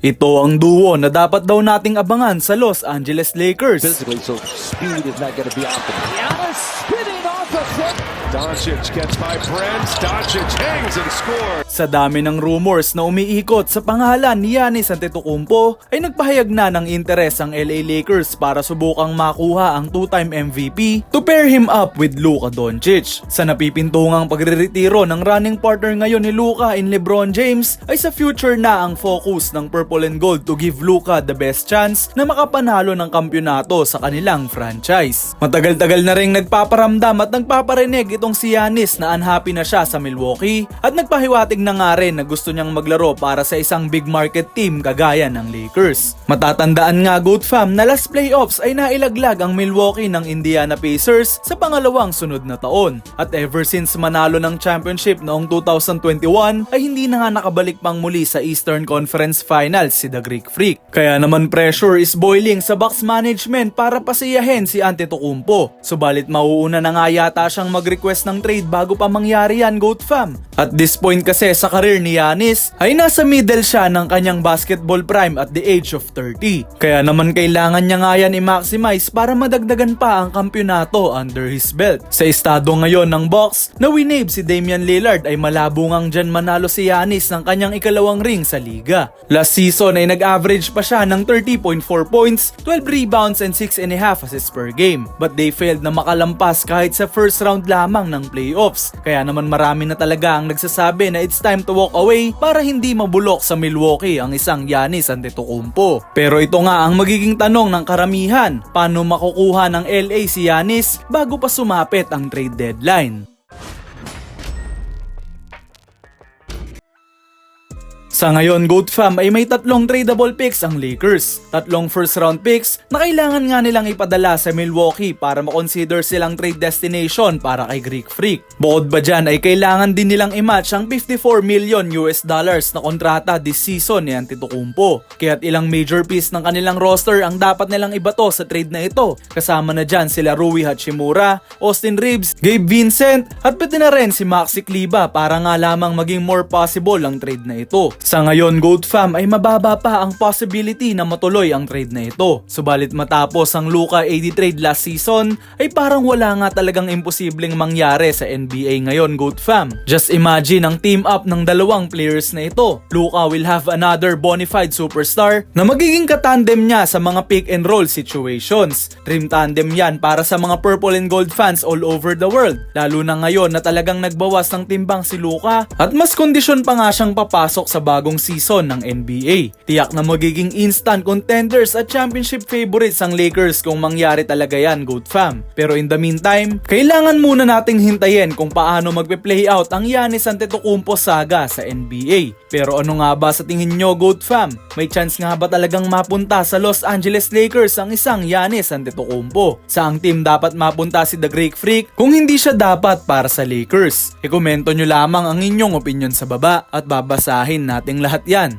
Ito ang duo na dapat daw nating abangan sa Los Angeles Lakers. physically, so speed is not going to be optimal. Giannis spinning off a foot. Doncic gets by Prince. Doncic hangs and scores. Sa dami ng rumors na umiikot sa pangalan ni Giannis Antetokounmpo ay nagpahayag na ng interes ang LA Lakers para subukang makuha ang two-time MVP to pair him up with Luka Doncic. Sa napipintungang pagreretiro ng running partner ngayon ni Luka in LeBron James ay sa future na ang focus ng Purple and Gold to give Luka the best chance na makapanalo ng kampyonato sa kanilang franchise. Matagal-tagal na ring nagpaparamdam at nagpaparinig itong si Giannis na unhappy na siya sa Milwaukee at nagpahiwatig na nga rin na gusto niyang maglaro para sa isang big market team kagaya ng Lakers. Matatandaan nga Goat Fam na last playoffs ay nailaglag ang Milwaukee ng Indiana Pacers sa pangalawang sunod na taon. At ever since manalo ng championship noong 2021 ay hindi na nga nakabalik pang muli sa Eastern Conference Finals si The Greek Freak. Kaya naman pressure is boiling sa Bucks management para pasiyahin si Antetokounmpo. Subalit mauuna na nga yata siyang mag-request ng trade bago pa mangyari yan Goat Fam. At this point kasi sa career ni Giannis ay nasa middle siya ng kanyang basketball prime at the age of 30. Kaya naman kailangan niya nga yan i-maximize para madagdagan pa ang kampyonato under his belt. Sa estado ngayon ng Bucks na winave si Damian Lillard ay malabo ngang dyan manalo si Giannis ng kanyang ikalawang ring sa liga. Last season ay nag-average pa siya ng 30.4 points, 12 rebounds and 6.5 assists per game. But they failed na makalampas kahit sa first round lamang ng playoffs. Kaya naman marami na talaga ang nagsasabi na it's time to walk away para hindi mabulok sa Milwaukee ang isang Giannis Antetokounmpo. Pero ito nga ang magiging tanong ng karamihan, paano makukuha ng LA si Giannis bago pa sumapit ang trade deadline? Sa ngayon, Goat Fam ay may tatlong tradable picks ang Lakers. Tatlong first round picks na kailangan nga nilang ipadala sa Milwaukee para makonsider silang trade destination para kay Greek Freak. Bukod ba dyan ay kailangan din nilang i-match ang 54 million US dollars na kontrata this season ni Antetokounmpo. Kaya't ilang major piece ng kanilang roster ang dapat nilang ibato sa trade na ito. Kasama na dyan sila Rui Hachimura, Austin Reeves, Gabe Vincent at pwede na rin si Maxi Kleber para nga lamang maging more possible ang trade na ito. Sa ngayon, Goat Fam ay mababa pa ang possibility na matuloy ang trade na ito. Subalit matapos ang Luka AD trade last season, ay parang wala nga talagang imposibleng mangyari sa NBA ngayon, Goat Fam. Just imagine ang team up ng dalawang players na ito. Luka will have another bona superstar na magiging katandem niya sa mga pick and roll situations. Dream tandem yan para sa mga purple and gold fans all over the world. Lalo na ngayon na talagang nagbawas ng timbang si Luka at mas kondisyon pa nga siyang papasok sa bagong season ng NBA. Tiyak na magiging instant contenders at championship favorites ang Lakers kung mangyari talaga yan, Goat Fam. Pero in the meantime, kailangan muna nating hintayin kung paano magpe-play out ang Giannis Antetokounmpo saga sa NBA. Pero ano nga ba sa tingin nyo, Goat Fam? May chance nga ba talagang mapunta sa Los Angeles Lakers ang isang Giannis Antetokounmpo? Saang team dapat mapunta si The Greek Freak kung hindi siya dapat para sa Lakers? Ikomento nyo lamang ang inyong opinion sa baba at babasahin nating lahat yan.